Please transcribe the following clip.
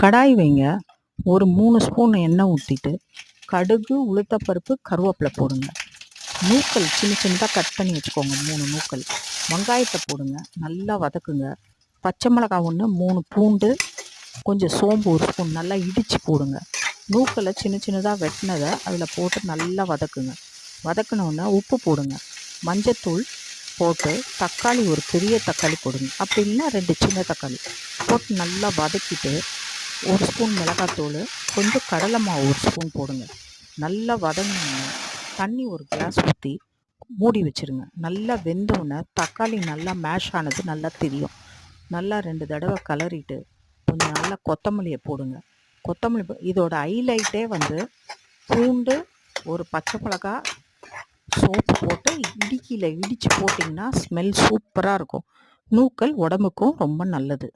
கடாய் வைங்க. ஒரு மூணு ஸ்பூன் எண்ணெய் ஊற்றிட்டு கடுகு உளுத்தப்பருப்பு கருவேப்பிலை போடுங்க. நூக்கல் சின்ன சின்னதாக கட் பண்ணி வச்சுக்கோங்க மூணு நூக்கல் வெங்காயத்தை போடுங்க நல்லா வதக்குங்க. பச்சை மிளகாய் ஒன்று மூணு பூண்டு கொஞ்சம் சோம்பு ஒரு ஸ்பூன் நல்லா இடித்து போடுங்க. நூக்கலை சின்ன சின்னதாக வெட்டினதை அதில் போட்டு நல்லா வதக்குங்க. வதக்கினோடனே உப்பு போடுங்க. மஞ்சத்தூள் போட்டு தக்காளி ஒரு பெரிய தக்காளி போடுங்க. அப்படி இல்லைன்னா ரெண்டு சின்ன தக்காளி போட்டு நல்லா வதக்கிட்டு ஒரு ஸ்பூன் மிளகாத்தூள் கொஞ்சம் கடலை மாவு ஒரு ஸ்பூன் போடுங்க. நல்லா வதங்கினோடனே தண்ணி ஒரு கிளாஸ் ஊற்றி மூடி வச்சுருங்க. நல்லா வெந்தோடனே தக்காளி நல்லா மேஷ் ஆனது நல்லா தெரியும். நல்லா ரெண்டு தடவை கலரிட்டு கொஞ்சம் நல்லா கொத்தமல்லியை போடுங்க. கொத்தமல்லி இதோட ஹைலைட்டே வந்து பூண்டு ஒரு பச்சை மிளகா சோப்பு போட்டு இடுக்கியில் இடித்து போட்டிங்கன்னா ஸ்மெல் சூப்பராக இருக்கும். நூக்கல் உடம்புக்கும் ரொம்ப நல்லது.